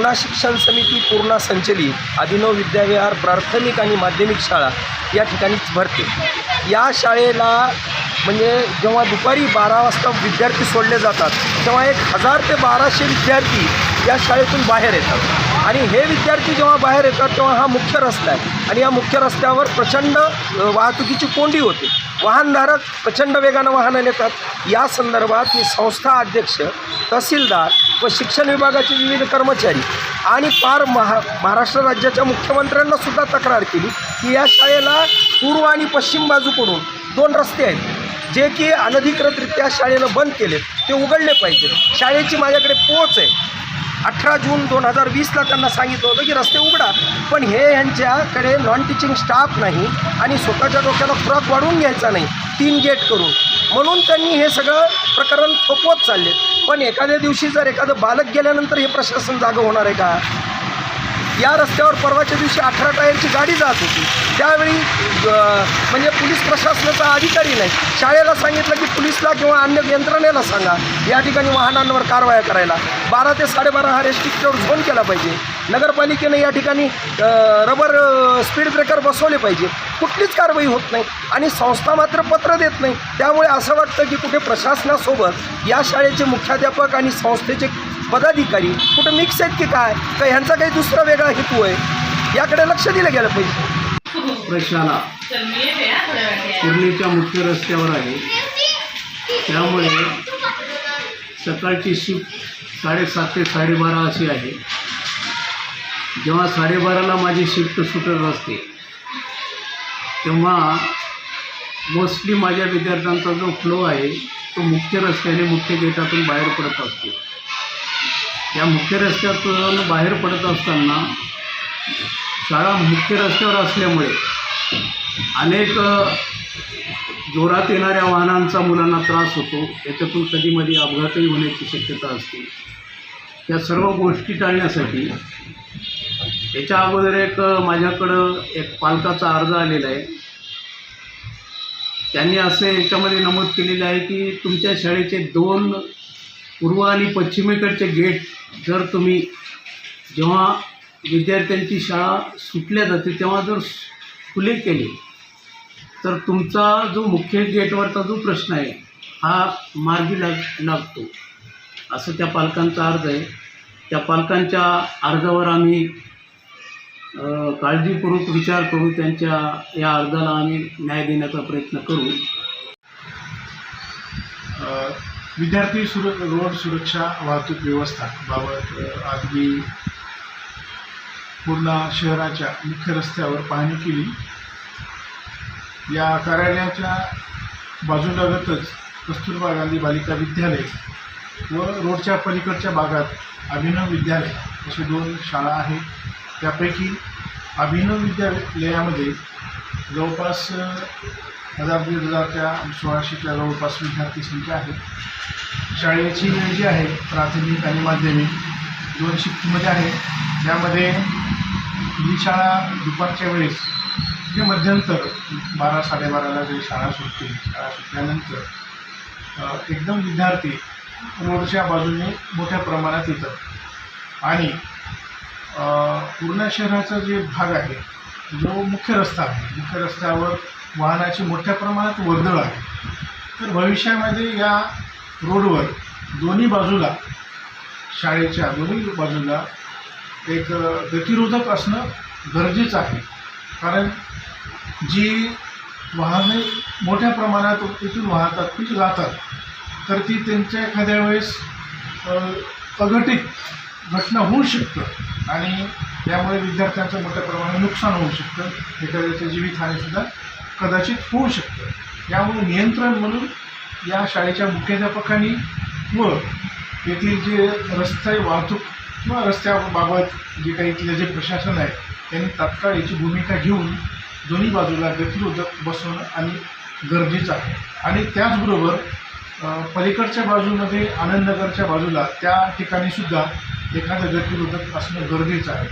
पूर्णा शिक्षण समिती पूर्णा संचलित अभिनव विद्याविहार प्राथमिक आणि माध्यमिक शाळा या ठिकाणीच भरते. या शाळेला म्हणजे जेव्हा दुपारी बारा वाजता विद्यार्थी सोडले जातात तेव्हा एक हजार ते बाराशे विद्यार्थी या शाळेतून बाहेर येतात. आणि हे विद्यार्थी जेव्हा बाहेर येतात तेव्हा हा मुख्य रस्ता आहे. आणि या मुख्य रस्त्यावर प्रचंड वाहतुकीची कोंडी होते. वाहनधारक प्रचंड वेगानं वाहनं नेतात या संदर्भात मी संस्था अध्यक्ष तहसीलदार व शिक्षण विभागाचे विविध कर्मचारी आणि पार महा महाराष्ट्र राज्याच्या मुख्यमंत्र्यांना सुद्धा तक्रार केली की या शाळेला पूर्व आणि पश्चिम बाजूकडून दोन रस्ते आहेत. जे की अनधिकृतरित्या शाळेनं बंद केलेत ते उघडले पाहिजेत शाळेची माझ्याकडे पोच आहे. अठरा जून दोन हजार वीसला त्यांना सांगितलं होतं की रस्ते उघडा पण हे यांच्याकडे नॉन टीचिंग स्टाफ नाही आणि स्वतःच्या डोक्याला खुराक वाढवून घ्यायचा नाही तीन गेट करून. म्हणून त्यांनी हे सगळं प्रकरण थोपवत चालले पण एखाद्या दिवशी जर एखादं बालक गेल्यानंतर हे प्रशासन जागं होणार आहे का? या रस्त्यावर परवाच्या दिवशी अठरा टायरची गाडी जात होती. त्यावेळी म्हणजे पोलीस प्रशासनाचा अधिकारी नाही. शाळेला सांगितलं की पोलीसला किंवा अन्य यंत्रणेला सांगा. या ठिकाणी वाहनांवर कारवाया करायला. बारा ते साडेबारा हा रेस्ट्रिक्टेड झोन केला पाहिजे. नगरपालिकेने या ठिकाणी रबर स्पीड ब्रेकर बसवले पाहिजे. कुठलीच कारवाई होत नाही आणि संस्था मात्र पत्र देत नाही. त्यामुळे असं वाटतं की कुठे प्रशासनासोबत या शाळेचे मुख्याध्यापक आणि संस्थेचे पदाधिकारी कुठं मिक्स आहेत की काय? का ह्यांचा काही दुसरा वेगळा हेतू आहे? याकडे लक्ष दिलं गेलं पाहिजे. प्रश्नाला पूर्णेच्या मुख्य रस्त्यावर आहे. त्यामुळे सकाळची शिफ्ट साडेसात ते साडेबारा अशी आहे. जेव्हा साडेबाराला माझी शिफ्ट सुटत असते तेव्हा मोस्टली माझ्या विद्यार्थ्यांचा जो फ्लो आहे तो मुख्य रस्त्याने मुख्य गेटातून बाहेर पडत असतो. या मुख्य रस्त्यातून बाहेर पडत असताना शाळा मुख्य रस्त्यावर असल्यामुळे अनेक जोरात येणाऱ्या वाहनांचा मुलांना त्रास होतो. याच्यातून कधीमधी अपघातही होण्याची शक्यता असते. या सर्व गोष्टी टाळण्यासाठी याच्या अगोदर एक माझ्याकडं एक पालकाचा अर्ज आलेला आहे. त्यांनी असे याच्यामध्ये नमूद केलेले आहे की तुमच्या शाळेचे दोन पूर्व आणि पश्चिमेकडचे गेट जर तुम्ही जेव्हा विद्यार्थ्यांची शाळा सुटल्या जाते तेव्हा जर खुले केले तर तुमचा जो मुख्य गेटवरचा जो प्रश्न आहे हा मार्गी लाग लागतो. असं त्या पालकांचा अर्ज आहे. त्या पालकांच्या अर्जावर आम्ही काळजीपूर्वक विचार करू. त्यांच्या या अर्जाला आम्ही न्याय देण्याचा प्रयत्न करू. विद्यार्थी सुर रोड सुरक्षा वाहतूक व्यवस्था बाबत अ, आज मी पूर्ण शहराच्या मुख्य रस्त्यावर पाहणी केली. या कार्यालयाच्या बाजूलगतच कस्तुरबा गांधी बालिका विद्यालय व रोडच्या पलीकडच्या भागात अभिनव विद्यालय अशी दोन शाळा आहेत. त्यापैकी अभिनव विद्यालयामध्ये जवळपास हजार दीड हजारच्या सोळाशेच्या जवळपास विद्यार्थी संख्या आहे शाळेची वेळ जी आहे प्राथमिक आणि माध्यमिक दोन शिफ्टमध्ये आहे. त्यामध्ये ही शाळा दुपारच्या वेळेस ते मध्यंतर बारा साडेबाराला जे शाळा सुटते शाळा सुटल्यानंतर एकदम विद्यार्थी रोडच्या बाजूने मोठ्या प्रमाणात येतात. आणि पूर्ण शहराचा जे भाग आहे जो मुख्य रस्ता आहे. मुख्य रस्त्यावर वाहनाची मोठ्या प्रमाणात वर्दळ आहे. तर भविष्यामध्ये या रोडवर दोन्ही बाजूला शाळेच्या दोन्ही बाजूला एक गतिरोधक असणं गरजेचं आहे. कारण जी वाहने मोठ्या प्रमाणात तिथून वाहतात तिथे जातात तर ती त्यांच्या एखाद्या वेळेस अघटित घटना होऊ शकतं. आणि त्यामुळे विद्यार्थ्यांचं मोठ्या प्रमाणात नुकसान होऊ शकतं. एखाद्याचं जीवितहानीसुद्धा कदाचित होऊ शकतं. यामुळे नियंत्रण म्हणून या शाळेच्या मुख्याध्यापकांनी व येथील जे रस्ते वाहतूक किंवा रस्त्याबाबत जे काही इथले जे प्रशासन आहे त्यांनी तात्काळ याची भूमिका घेऊन दोन्ही बाजूला गतिरोधक बसवणं आणि गरजेचं आहे. आणि त्याचबरोबर पलीकडच्या बाजूमध्ये आनंदनगरच्या बाजूला त्या ठिकाणी एखाद्या व्यक्ती मदत असणं गरजेचं आहे.